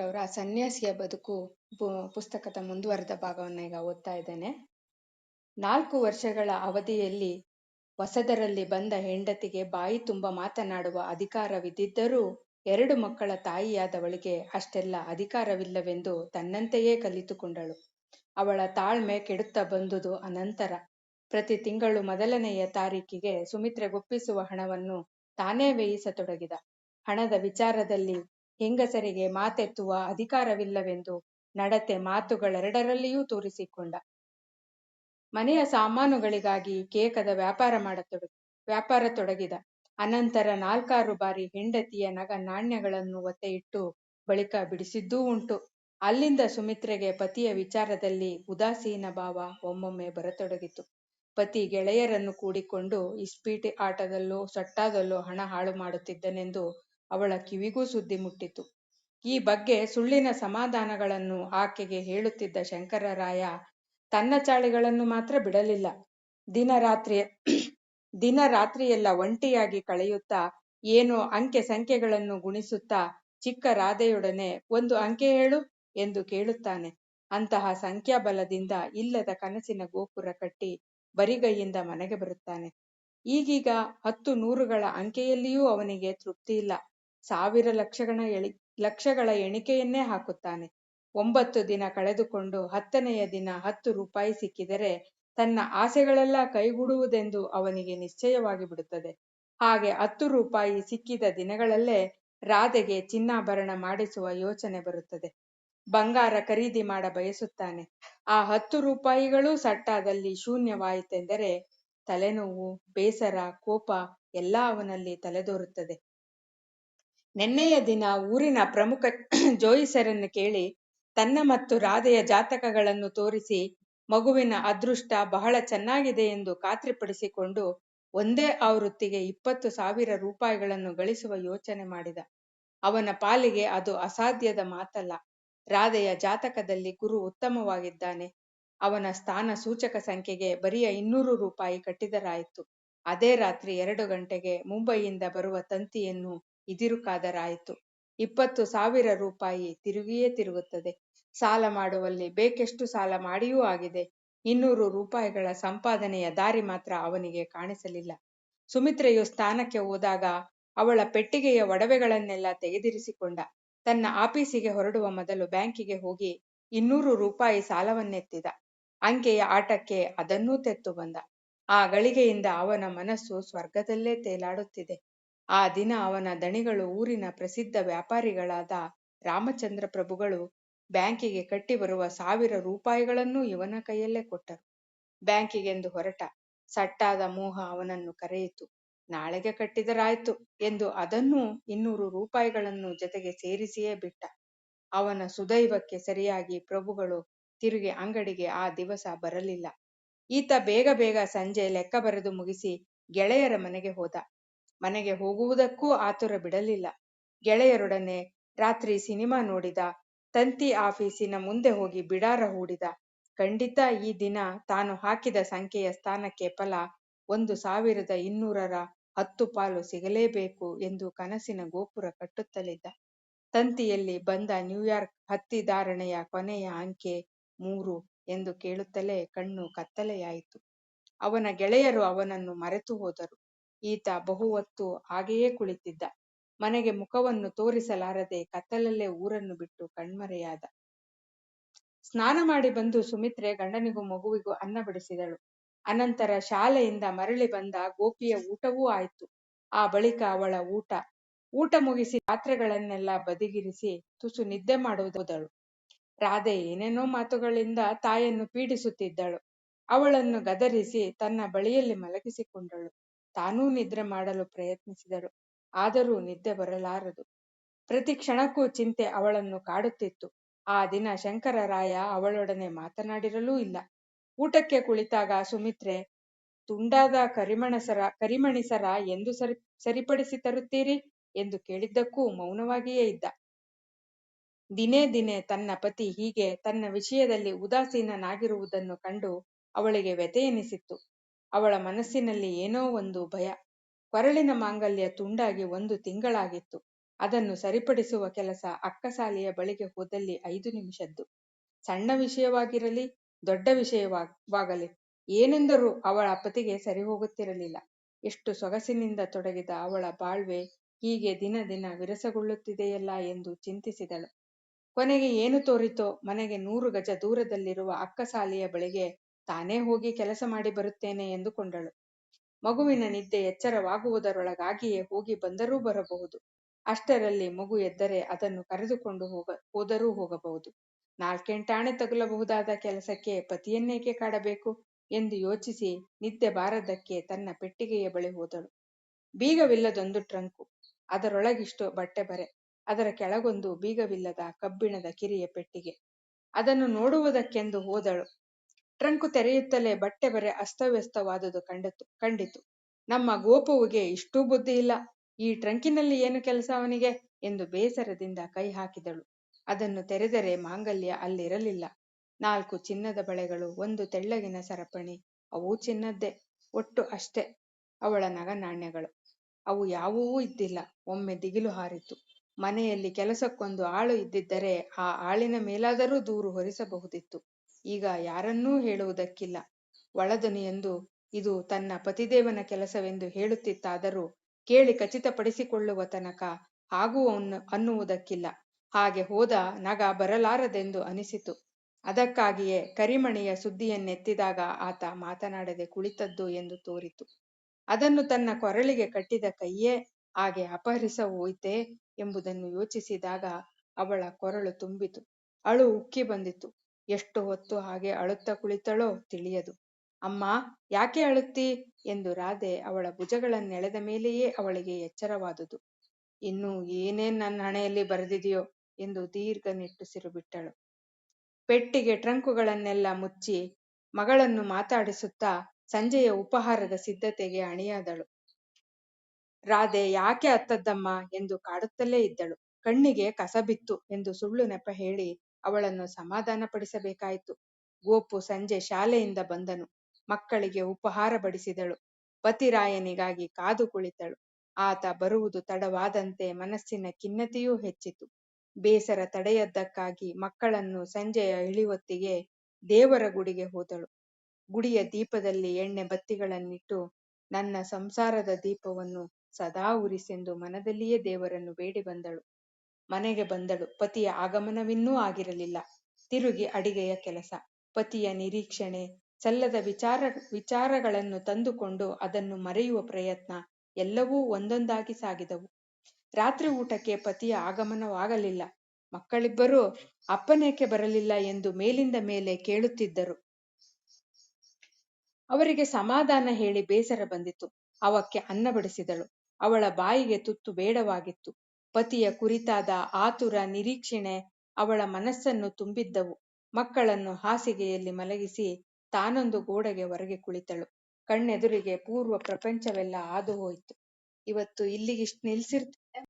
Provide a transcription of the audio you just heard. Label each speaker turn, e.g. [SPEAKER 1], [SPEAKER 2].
[SPEAKER 1] ಅವರ ಸನ್ಯಾಸಿಯ ಬದುಕು ಪುಸ್ತಕದ ಮುಂದುವರೆದ ಭಾಗವನ್ನು ಈಗ ಓದ್ತಾ ಇದ್ದೇನೆ. ನಾಲ್ಕು ವರ್ಷಗಳ ಅವಧಿಯಲ್ಲಿ ಹೊಸದರಲ್ಲಿ ಬಂದ ಹೆಂಡತಿಗೆ ಬಾಯಿ ತುಂಬ ಮಾತನಾಡುವ ಅಧಿಕಾರವಿದ್ದಿದ್ದರೂ ಎರಡು ಮಕ್ಕಳ ತಾಯಿಯಾದವಳಿಗೆ ಅಷ್ಟೆಲ್ಲ ಅಧಿಕಾರವಿಲ್ಲವೆಂದು ತನ್ನಂತೆಯೇ ಕಲಿತುಕೊಂಡಳು. ಅವಳ ತಾಳ್ಮೆ ಕೆಡುತ್ತಾ ಬಂದುದು ಅನಂತರ. ಪ್ರತಿ ತಿಂಗಳು ಮೊದಲನೆಯ ತಾರೀಕಿಗೆ ಸುಮಿತ್ರೆಗೊಪ್ಪಿಸುವ ಹಣವನ್ನು ತಾನೇ ವ್ಯಯಿಸತೊಡಗಿದ. ಹಣದ ವಿಚಾರದಲ್ಲಿ ಹೆಂಗಸರಿಗೆ ಮಾತೆತ್ತುವ ಅಧಿಕಾರವಿಲ್ಲವೆಂದು ನಡತೆ ಮಾತುಗಳೆರಡರಲ್ಲಿಯೂ ತೋರಿಸಿಕೊಂಡ. ಮನೆಯ ಸಾಮಾನುಗಳಿಗಾಗಿ ಕೇಕದ ವ್ಯಾಪಾರ ಮಾಡತೊಡಗಿ, ವ್ಯಾಪಾರ ತೊಡಗಿದ. ಅನಂತರ ನಾಲ್ಕಾರು ಬಾರಿ ಹೆಂಡತಿಯ ನಗ ನಾಣ್ಯಗಳನ್ನು ಒತ್ತೆ ಇಟ್ಟು ಬಳಿಕ ಬಿಡಿಸಿದ್ದೂ ಉಂಟು. ಅಲ್ಲಿಂದ ಸುಮಿತ್ರೆಗೆ ಪತಿಯ ವಿಚಾರದಲ್ಲಿ ಉದಾಸೀನ ಭಾವ ಒಮ್ಮೊಮ್ಮೆ ಬರತೊಡಗಿತು. ಪತಿ ಗೆಳೆಯರನ್ನು ಕೂಡಿಕೊಂಡು, ಇಸ್ಪೀಟಿ ಆಟದಲ್ಲೋ, ಸಟ್ಟಾದಲ್ಲೋ ಹಣ ಹಾಳು ಮಾಡುತ್ತಿದ್ದನೆಂದು ಅವಳ ಕಿವಿಗೂ ಸುದ್ದಿ ಮುಟ್ಟಿತು. ಈ ಬಗ್ಗೆ ಸುಳ್ಳಿನ ಸಮಾಧಾನಗಳನ್ನು ಆಕೆಗೆ ಹೇಳುತ್ತಿದ್ದ ಶಂಕರರಾಯ ತನ್ನ ಚಾಳಿಗಳನ್ನು ಮಾತ್ರ ಬಿಡಲಿಲ್ಲ. ದಿನ ರಾತ್ರಿ, ದಿನ ರಾತ್ರಿಯೆಲ್ಲ ಒಂಟಿಯಾಗಿ ಕಳೆಯುತ್ತಾ, ಏನೋ ಅಂಕೆ ಸಂಖ್ಯೆಗಳನ್ನು ಗುಣಿಸುತ್ತಾ, ಚಿಕ್ಕ ರಾಧೆಯೊಡನೆ, ಒಂದು ಅಂಕೆ ಹೇಳು ಎಂದು ಕೇಳುತ್ತಾನೆ. ಅಂತಹ ಸಂಖ್ಯಾಬಲದಿಂದ ಇಲ್ಲದ ಕನಸಿನ ಗೋಪುರ ಕಟ್ಟಿ ಬರಿಗೈಯಿಂದ ಮನೆಗೆ ಬರುತ್ತಾನೆ. ಈಗೀಗ ಹತ್ತು ನೂರುಗಳ ಅಂಕೆಯಲ್ಲಿಯೂ ಅವನಿಗೆ ತೃಪ್ತಿಯಿಲ್ಲ ಸಾವಿರ ಲಕ್ಷಗಳ ಎಳಿ, ಲಕ್ಷಗಳ ಎಣಿಕೆಯನ್ನೇ ಹಾಕುತ್ತಾನೆ. ಒಂಬತ್ತು ದಿನ ಕಳೆದುಕೊಂಡು ಹತ್ತನೆಯ ದಿನ ಹತ್ತು ರೂಪಾಯಿ ಸಿಕ್ಕಿದರೆ ತನ್ನ ಆಸೆಗಳೆಲ್ಲ ಕೈಗೂಡುವುದೆಂದು ಅವನಿಗೆ ನಿಶ್ಚಯವಾಗಿ ಬಿಡುತ್ತದೆ. ಹಾಗೆ ಹತ್ತು ರೂಪಾಯಿ ಸಿಕ್ಕಿದ ದಿನಗಳಲ್ಲೇ ರಾಧೆಗೆ ಚಿನ್ನಾಭರಣ ಮಾಡಿಸುವ ಯೋಚನೆ ಬರುತ್ತದೆ. ಬಂಗಾರ ಖರೀದಿ ಮಾಡ ಬಯಸುತ್ತಾನೆ. ಆ ಹತ್ತು ರೂಪಾಯಿಗಳೂ ಸಟ್ಟಾದಲ್ಲಿ ಶೂನ್ಯವಾಯಿತೆಂದರೆ ತಲೆನೋವು, ಬೇಸರ, ಕೋಪ ಎಲ್ಲ ಅವನಲ್ಲಿ ತಲೆದೋರುತ್ತದೆ. ನೆನ್ನೆಯ ದಿನ ಊರಿನ ಪ್ರಮುಖ ಜೋಯಿಸರನ್ನು ಕೇಳಿ ತನ್ನ ಮತ್ತು ರಾಧೆಯ ಜಾತಕಗಳನ್ನು ತೋರಿಸಿ ಮಗುವಿನ ಅದೃಷ್ಟ ಬಹಳ ಚೆನ್ನಾಗಿದೆ ಎಂದು ಖಾತ್ರಿಪಡಿಸಿಕೊಂಡು ಒಂದೇ ಆವೃತ್ತಿಗೆ ಇಪ್ಪತ್ತು ಸಾವಿರ ರೂಪಾಯಿಗಳನ್ನು ಗಳಿಸುವ ಯೋಚನೆ ಮಾಡಿದ. ಅವನ ಪಾಲಿಗೆ ಅದು ಅಸಾಧ್ಯದ ಮಾತಲ್ಲ. ರಾಧೆಯ ಜಾತಕದಲ್ಲಿ ಗುರು ಉತ್ತಮವಾಗಿದ್ದಾನೆ. ಅವನ ಸ್ಥಾನ ಸೂಚಕ ಸಂಖ್ಯೆಗೆ ಬರಿಯ ಇನ್ನೂರು ರೂಪಾಯಿ ಕಟ್ಟಿದರಾಯಿತು. ಅದೇ ರಾತ್ರಿ ಎರಡು ಗಂಟೆಗೆ ಮುಂಬೈಯಿಂದ ಬರುವ ತಂತಿಯನ್ನು ಇದಿರುಕಾದರಾಯಿತು ಇಪ್ಪತ್ತು ಸಾವಿರ ರೂಪಾಯಿ ತಿರುಗಿಯೇ ತಿರುಗುತ್ತದೆ. ಸಾಲ ಮಾಡುವಲ್ಲಿ ಬೇಕೆಷ್ಟು ಸಾಲ ಮಾಡಿಯೂ ಆಗಿದೆ. ಇನ್ನೂರು ರೂಪಾಯಿಗಳ ಸಂಪಾದನೆಯ ದಾರಿ ಮಾತ್ರ ಅವನಿಗೆ ಕಾಣಿಸಲಿಲ್ಲ. ಸುಮಿತ್ರೆಯು ಸ್ಥಾನಕ್ಕೆ ಹೋದಾಗ ಅವಳ ಪೆಟ್ಟಿಗೆಯ ಒಡವೆಗಳನ್ನೆಲ್ಲ ತೆಗೆದಿರಿಸಿಕೊಂಡ. ತನ್ನ ಆಫೀಸಿಗೆ ಹೊರಡುವ ಮೊದಲು ಬ್ಯಾಂಕಿಗೆ ಹೋಗಿ ಇನ್ನೂರು ರೂಪಾಯಿ ಸಾಲವನ್ನೆತ್ತಿದ. ಅಂಕೆಯ ಆಟಕ್ಕೆ ಅದನ್ನೂ ತೆತ್ತು ಬಂದ. ಆ ಗಳಿಗೆಯಿಂದ ಅವನ ಮನಸ್ಸು ಸ್ವರ್ಗದಲ್ಲೇ ತೇಲಾಡುತ್ತಿದೆ. ಆ ದಿನ ಅವನ ದಣಿಗಳು ಊರಿನ ಪ್ರಸಿದ್ಧ ವ್ಯಾಪಾರಿಗಳಾದ ರಾಮಚಂದ್ರ ಪ್ರಭುಗಳು ಬ್ಯಾಂಕಿಗೆ ಕಟ್ಟಿ ಬರುವ ಸಾವಿರ ರೂಪಾಯಿಗಳನ್ನೂ ಇವನ ಕೈಯಲ್ಲೇ ಕೊಟ್ಟರು. ಬ್ಯಾಂಕಿಗೆಂದು ಹೊರಟ ಸಟ್ಟಾದ ಮೋಹ ಅವನನ್ನು ಕರೆಯಿತು. ನಾಳೆಗೆ ಕಟ್ಟಿದರಾಯ್ತು ಎಂದು ಅದನ್ನೂ ಇನ್ನೂರು ರೂಪಾಯಿಗಳನ್ನು ಜೊತೆಗೆ ಸೇರಿಸಿಯೇ ಬಿಟ್ಟ. ಅವನ ಸುದೈವಕ್ಕೆ ಸರಿಯಾಗಿ ಪ್ರಭುಗಳು ತಿರುಗಿ ಅಂಗಡಿಗೆ ಆ ದಿವಸ ಬರಲಿಲ್ಲ. ಈತ ಬೇಗ ಬೇಗ ಸಂಜೆ ಲೆಕ್ಕ ಬರೆದು ಮುಗಿಸಿ ಗೆಳೆಯರ ಮನೆಗೆ ಹೋದ. ಮನೆಗೆ ಹೋಗುವುದಕ್ಕೂ ಆತುರ ಬಿಡಲಿಲ್ಲ. ಗೆಳೆಯರೊಡನೆ ರಾತ್ರಿ ಸಿನಿಮಾ ನೋಡಿದ, ತಂತಿ ಆಫೀಸಿನ ಮುಂದೆ ಹೋಗಿ ಬಿಡಾರ ಹೂಡಿದ. ಖಂಡಿತ ಈ ದಿನ ತಾನು ಹಾಕಿದ ಸಂಖ್ಯೆಯ ಸ್ಥಾನಕ್ಕೆ ಫಲ ಒಂದು ಸಾವಿರದ ಇನ್ನೂರರ ಹತ್ತು ಪಾಲು ಸಿಗಲೇಬೇಕು ಎಂದು ಕನಸಿನ ಗೋಪುರ ಕಟ್ಟುತ್ತಲಿದ್ದ. ತಂತಿಯಲ್ಲಿ ಬಂದ ನ್ಯೂಯಾರ್ಕ್ ಹತ್ತಿದಾರಣೆಯ ಕೊನೆಯ ಅಂಕೆ ಮೂರು ಎಂದು ಕೇಳುತ್ತಲೇ ಕಣ್ಣು ಕತ್ತಲೆಯಾಯಿತು. ಅವನ ಗೆಳೆಯರು ಅವನನ್ನು ಮರೆತು ಹೋದರು. ಈತ ಬಹು ಹೊತ್ತು ಹಾಗೆಯೇ ಕುಳಿತಿದ್ದ. ಮನೆಗೆ ಮುಖವನ್ನು ತೋರಿಸಲಾರದೆ ಕತ್ತಲಲ್ಲೇ ಊರನ್ನು ಬಿಟ್ಟು ಕಣ್ಮರೆಯಾದ. ಸ್ನಾನ ಮಾಡಿ ಬಂದು ಸುಮಿತ್ರೆ ಗಂಡನಿಗೂ ಮಗುವಿಗೂ ಅನ್ನ ಬಡಿಸಿದಳು. ಅನಂತರ ಶಾಲೆಯಿಂದ ಮರಳಿ ಬಂದ ಗೋಪಿಯ ಊಟವೂ ಆಯಿತು. ಆ ಬಳಿಕ ಅವಳ ಊಟ. ಊಟ ಮುಗಿಸಿ ಪಾತ್ರೆಗಳನ್ನೆಲ್ಲ ಬದಿಗಿರಿಸಿ ತುಸು ನಿದ್ದೆ ಮಾಡುವುದಳು ರಾಧೆ ಏನೇನೋ ಮಾತುಗಳಿಂದ ತಾಯನ್ನು ಪೀಡಿಸುತ್ತಿದ್ದಳು. ಅವಳನ್ನು ಗದರಿಸಿ ತನ್ನ ಬಳಿಯಲ್ಲಿ ಮಲಗಿಸಿಕೊಂಡಳು. ತಾನೂ ನಿದ್ರೆ ಮಾಡಲು ಪ್ರಯತ್ನಿಸಿದರು. ಆದರೂ ನಿದ್ದೆ ಬರಲಾರದು. ಪ್ರತಿ ಕ್ಷಣಕ್ಕೂ ಚಿಂತೆ ಅವಳನ್ನು ಕಾಡುತ್ತಿತ್ತು. ಆ ದಿನ ಶಂಕರರಾಯ ಅವಳೊಡನೆ ಮಾತನಾಡಿರಲೂ ಇಲ್ಲ. ಊಟಕ್ಕೆ ಕುಳಿತಾಗ ಸುಮಿತ್ರೆ, ತುಂಡಾದ ಕರಿಮಣಸರ, ಕರಿಮಣಿಸರ ಎಂದು ಸರಿ, ಸರಿಪಡಿಸಿ ತರುತ್ತೀರಿ? ಎಂದು ಕೇಳಿದ್ದಕ್ಕೂ ಮೌನವಾಗಿಯೇ ಇದ್ದ. ದಿನೇ ದಿನೇ ತನ್ನ ಪತಿ ಹೀಗೆ ತನ್ನ ವಿಷಯದಲ್ಲಿ ಉದಾಸೀನನಾಗಿರುವುದನ್ನು ಕಂಡು ಅವಳಿಗೆ ವ್ಯಥೆ ಎನಿಸಿತ್ತು ಅವಳ ಮನಸ್ಸಿನಲ್ಲಿ ಏನೋ ಒಂದು ಭಯ. ಕೊರಳಿನ ಮಾಂಗಲ್ಯ ತುಂಡಾಗಿ ಒಂದು ತಿಂಗಳಾಗಿತ್ತು. ಅದನ್ನು ಸರಿಪಡಿಸುವ ಕೆಲಸ ಅಕ್ಕಸಾಲಿಯ ಬಳಿಗೆ ಹೋದಲ್ಲಿ ಐದು ನಿಮಿಷದ್ದು. ಸಣ್ಣ ವಿಷಯವಾಗಿರಲಿ, ದೊಡ್ಡ ವಿಷಯವಾಗಲಿ, ಏನೆಂದರೂ ಅವಳ ಪತಿಗೆ ಸರಿ ಹೋಗುತ್ತಿರಲಿಲ್ಲ ಎಷ್ಟು ಸೊಗಸಿನಿಂದ ತೊಡಗಿದ ಅವಳ ಬಾಳ್ವೆ ಹೀಗೆ ದಿನ ದಿನ ವಿರಸಗೊಳ್ಳುತ್ತಿದೆಯಲ್ಲ ಎಂದು ಚಿಂತಿಸಿದಳು. ಕೊನೆಗೆ ಏನು ತೋರಿತೋ ಮನೆಗೆ ನೂರು ಗಜ ದೂರದಲ್ಲಿರುವ ಅಕ್ಕಸಾಲಿಯ ಬಳಿಗೆ ತಾನೇ ಹೋಗಿ ಕೆಲಸ ಮಾಡಿ ಬರುತ್ತೇನೆ ಎಂದುಕೊಂಡಳು. ಮಗುವಿನ ನಿದ್ದೆ ಎಚ್ಚರವಾಗುವುದರೊಳಗಾಗಿಯೇ ಹೋಗಿ ಬಂದರೂ ಬರಬಹುದು. ಅಷ್ಟರಲ್ಲಿ ಮಗು ಎದ್ದರೆ ಅದನ್ನು ಕರೆದುಕೊಂಡು ಹೋಗ ಹೋದರೂ ಹೋಗಬಹುದು. ನಾಲ್ಕೆಂಟಾಣೆ ತಗುಲಬಹುದಾದ ಕೆಲಸಕ್ಕೆ ಪತಿಯನ್ನೇಕೆ ಕಾಡಬೇಕು ಎಂದು ಯೋಚಿಸಿ ನಿದ್ದೆ ಬಾರದಕ್ಕೆ ತನ್ನ ಪೆಟ್ಟಿಗೆಯ ಬಳಿ ಹೋದಳು. ಬೀಗವಿಲ್ಲದೊಂದು ಟ್ರಂಕು ಅದರೊಳಗಿಷ್ಟು ಬಟ್ಟೆ ಬರೆ ಅದರ ಕೆಳಗೊಂದು ಬೀಗವಿಲ್ಲದ ಕಬ್ಬಿಣದ ಕಿರಿಯ ಪೆಟ್ಟಿಗೆ. ಅದನ್ನು ನೋಡುವುದಕ್ಕೆಂದು ಹೋದಳು. ಟ್ರಂಕು ತೆರೆಯುತ್ತಲೇ ಬಟ್ಟೆ ಬರೆ ಅಸ್ತವ್ಯಸ್ತವಾದುದು ಕಂಡಿತು ಕಂಡಿತು. ನಮ್ಮ ಗೋಪುವಿಗೆ ಇಷ್ಟೂ ಬುದ್ಧಿ ಇಲ್ಲ. ಈ ಟ್ರಂಕಿನಲ್ಲಿ ಏನು ಕೆಲಸ ಅವನಿಗೆ? ಎಂದು ಬೇಸರದಿಂದ ಕೈ ಹಾಕಿದಳು. ಅದನ್ನು ತೆರೆದರೆ ಮಾಂಗಲ್ಯ ಅಲ್ಲಿರಲಿಲ್ಲ. ನಾಲ್ಕು ಚಿನ್ನದ ಬಳೆಗಳು, ಒಂದು ತೆಳ್ಳಗಿನ ಸರಪಣಿ, ಅವು ಚಿನ್ನದ್ದೇ, ಒಟ್ಟು ಅಷ್ಟೇ, ಅವಳ ನಗನಾಣ್ಯಗಳು. ಅವು ಯಾವುವೂ ಇದ್ದಿಲ್ಲ. ಒಮ್ಮೆ ದಿಗಿಲು ಹಾರಿತು. ಮನೆಯಲ್ಲಿ ಕೆಲಸಕ್ಕೊಂದು ಆಳು ಇದ್ದಿದ್ದರೆ ಆ ಆಳಿನ ಮೇಲಾದರೂ ದೂರು ಹೊರಿಸಬಹುದಿತ್ತು. ಈಗ ಯಾರನ್ನೂ ಹೇಳುವುದಕ್ಕಿಲ್ಲ. ಒಳದನಿಯೊಂದು ಇದು ತನ್ನ ಪತಿದೇವನ ಕೆಲಸವೆಂದು ಹೇಳುತ್ತಿತ್ತಾದರೂ ಕೇಳಿ ಖಚಿತಪಡಿಸಿಕೊಳ್ಳುವ ತನಕ ಹಾಗೂ ಅನ್ನುವುದಕ್ಕಿಲ್ಲ. ಹಾಗೆ ಹೋದ ನಗ ಬರಲಾರದೆಂದು ಅನಿಸಿತು. ಅದಕ್ಕಾಗಿಯೇ ಕರಿಮಣಿಯ ಸುದ್ದಿಯನ್ನೆತ್ತಿದಾಗ ಆತ ಮಾತನಾಡದೆ ಕುಳಿತದ್ದು ಎಂದು ತೋರಿತು. ಅದನ್ನು ತನ್ನ ಕೊರಳಿಗೆ ಕಟ್ಟಿದ ಕೈಯೇ ಹಾಗೆ ಅಪಹರಿಸ ಹೋಯಿತೆ ಎಂಬುದನ್ನು ಯೋಚಿಸಿದಾಗ ಅವಳ ಕೊರಳು ತುಂಬಿತು. ಅಳು ಉಕ್ಕಿ ಬಂದಿತು. ಎಷ್ಟು ಹೊತ್ತು ಹಾಗೆ ಅಳುತ್ತ ಕುಳಿತಳೋ ತಿಳಿಯದು. ಅಮ್ಮ, ಯಾಕೆ ಅಳುತ್ತಿ? ಎಂದು ರಾಧೆ ಅವಳ ಭುಜಗಳನ್ನೆಳೆದ ಮೇಲೆಯೇ ಅವಳಿಗೆ ಎಚ್ಚರವಾದುದು. ಇನ್ನು ಏನೇನ್ ನನ್ನ ಹಣೆಯಲ್ಲಿ ಬರೆದಿದೆಯೋ ಎಂದು ದೀರ್ಘ ನಿಟ್ಟುಸಿರು ಬಿಟ್ಟಳು. ಪೆಟ್ಟಿಗೆ ಟ್ರಂಕುಗಳನ್ನೆಲ್ಲ ಮುಚ್ಚಿ ಮಗಳನ್ನು ಮಾತಾಡಿಸುತ್ತಾ ಸಂಜೆಯ ಉಪಹಾರದ ಸಿದ್ಧತೆಗೆ ಅಣಿಯಾದಳು. ರಾಧೆ, ಯಾಕೆ ಅತ್ತದ್ದಮ್ಮ? ಎಂದು ಕಾಡುತ್ತಲೇ ಇದ್ದಳು. ಕಣ್ಣಿಗೆ ಕಸ ಬಿತ್ತು ಎಂದು ಸುಳ್ಳು ನೆಪ ಹೇಳಿ ಅವಳನ್ನು ಸಮಾಧಾನಪಡಿಸಬೇಕಾಯಿತು. ಗೋಪು ಸಂಜೆ ಶಾಲೆಯಿಂದ ಬಂದನು. ಮಕ್ಕಳಿಗೆ ಉಪಹಾರ ಬಡಿಸಿದಳು. ಪತಿರಾಯನಿಗಾಗಿ ಕಾದು ಕುಳಿತಳು. ಆತ ಬರುವುದು ತಡವಾದಂತೆ ಮನಸ್ಸಿನ ಖಿನ್ನತೆಯೂ ಹೆಚ್ಚಿತು. ಬೇಸರ ತಡೆಯದ್ದಕ್ಕಾಗಿ ಮಕ್ಕಳನ್ನು ಸಂಜೆಯ ಇಳಿವೊತ್ತಿಗೆ ದೇವರ ಗುಡಿಗೆ ಹೋದಳು. ಗುಡಿಯ ದೀಪದಲ್ಲಿ ಎಣ್ಣೆ ಬತ್ತಿಗಳನ್ನಿಟ್ಟು ನನ್ನ ಸಂಸಾರದ ದೀಪವನ್ನು ಸದಾ ಉರಿಸೆಂದು ಮನದಲ್ಲಿಯೇ ದೇವರನ್ನು ಬೇಡಿ ಬಂದಳು ಮನೆಗೆ ಬಂದಳು. ಪತಿಯ ಆಗಮನವಿನ್ನೂ ಆಗಿರಲಿಲ್ಲ. ತಿರುಗಿ ಅಡಿಗೆಯ ಕೆಲಸ. ಪತಿಯ ನಿರೀಕ್ಷಣೆ, ಸಲ್ಲದ ವಿಚಾರ, ವಿಚಾರಗಳನ್ನು ತಂದುಕೊಂಡು ಅದನ್ನು ಮರೆಯುವ ಪ್ರಯತ್ನ ಎಲ್ಲವೂ ಒಂದೊಂದಾಗಿ ಸಾಗಿದವು. ರಾತ್ರಿ ಊಟಕ್ಕೆ ಪತಿಯ ಆಗಮನವಾಗಲಿಲ್ಲ. ಮಕ್ಕಳಿಬ್ಬರೂ ಅಪ್ಪನೇಕೆ ಬರಲಿಲ್ಲ ಎಂದು ಮೇಲಿಂದ ಮೇಲೆ ಕೇಳುತ್ತಿದ್ದರು. ಅವರಿಗೆ ಸಮಾಧಾನ ಹೇಳಿ ಬೇಸರ ಬಂದಿತು. ಅವಕ್ಕೆ ಅನ್ನ ಬಡಿಸಿದಳು. ಅವಳ ಬಾಯಿಗೆ ತುತ್ತು ಬೇಡವಾಗಿತ್ತು. ಪತಿಯ ಕುರಿತಾದ ಆತುರ, ನಿರೀಕ್ಷಣೆ ಅವಳ ಮನಸ್ಸನ್ನು ತುಂಬಿದ್ದವು. ಮಕ್ಕಳನ್ನು ಹಾಸಿಗೆಯಲ್ಲಿ ಮಲಗಿಸಿ ತಾನೊಂದು ಗೋಡೆಗೆ ಹೊರಗೆ ಕುಳಿತಳು. ಕಣ್ಣೆದುರಿಗೆ ಪೂರ್ವ ಪ್ರಪಂಚವೆಲ್ಲ ಹಾದು ಹೋಯಿತು. ಇವತ್ತು ಇಲ್ಲಿಗಿಷ್ಟು ನಿಲ್ಸಿರ್ತ?